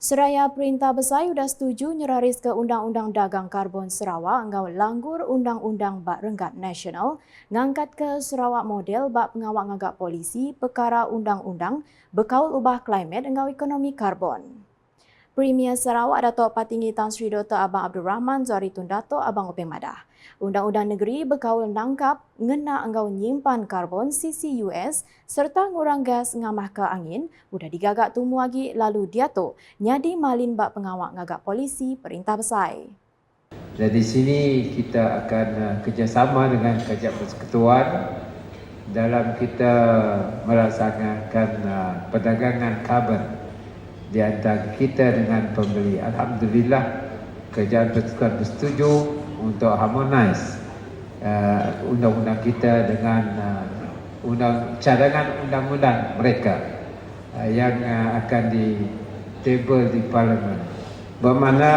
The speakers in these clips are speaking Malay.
Seraya Perintah Besar sudah setuju nyeraris ke Undang-Undang Dagang Karbon Sarawak engau langgur Undang-Undang Bak Renggat Nasional ngangkat ke Sarawak model bak pengawak ngagak polisi perkara undang-undang berkaul ubah klimat engau ekonomi karbon. Premier Sarawak Datuk Patinggi Tan Sri Dr. Abang Abdul Rahman Zaritun Datuk Abang Openg Madah. Undang-undang negeri berkaul nangkap ngena engau nyimpan karbon CCUS serta ngurang gas ngamah ke angin sudah digagak tumu lagi lalu dia tu nyadi malin bak pengawak ngagak polisi perintah besar. Dan di sini kita akan uh, kerjasama dengan Kajak Persekutuan dalam kita melaksanakan uh, perdagangan karbon di antara kita dengan pembeli. Alhamdulillah Kerajaan Persekutuan bersetuju untuk harmonize uh, undang-undang kita dengan uh, undang cadangan undang-undang mereka uh, yang uh, akan di table di parlimen bermakna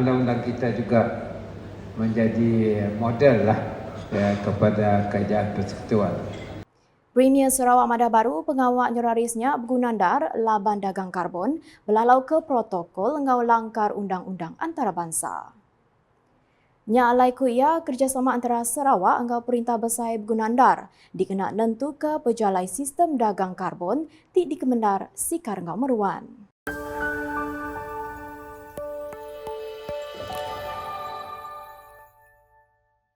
undang-undang kita juga menjadi model lah ya, kepada kerajaan persekutuan. Premier Sarawak Madah Baru pengawak nyerarisnya bergunandar laban dagang karbon belalau ke protokol engau langkar undang-undang antarabangsa. Nya alai kuya kerjasama antara Sarawak engau Perintah Besar Gunandar dikena nentu ke pejalai sistem dagang karbon ti di Kemendar Sikar Ngau Meruan.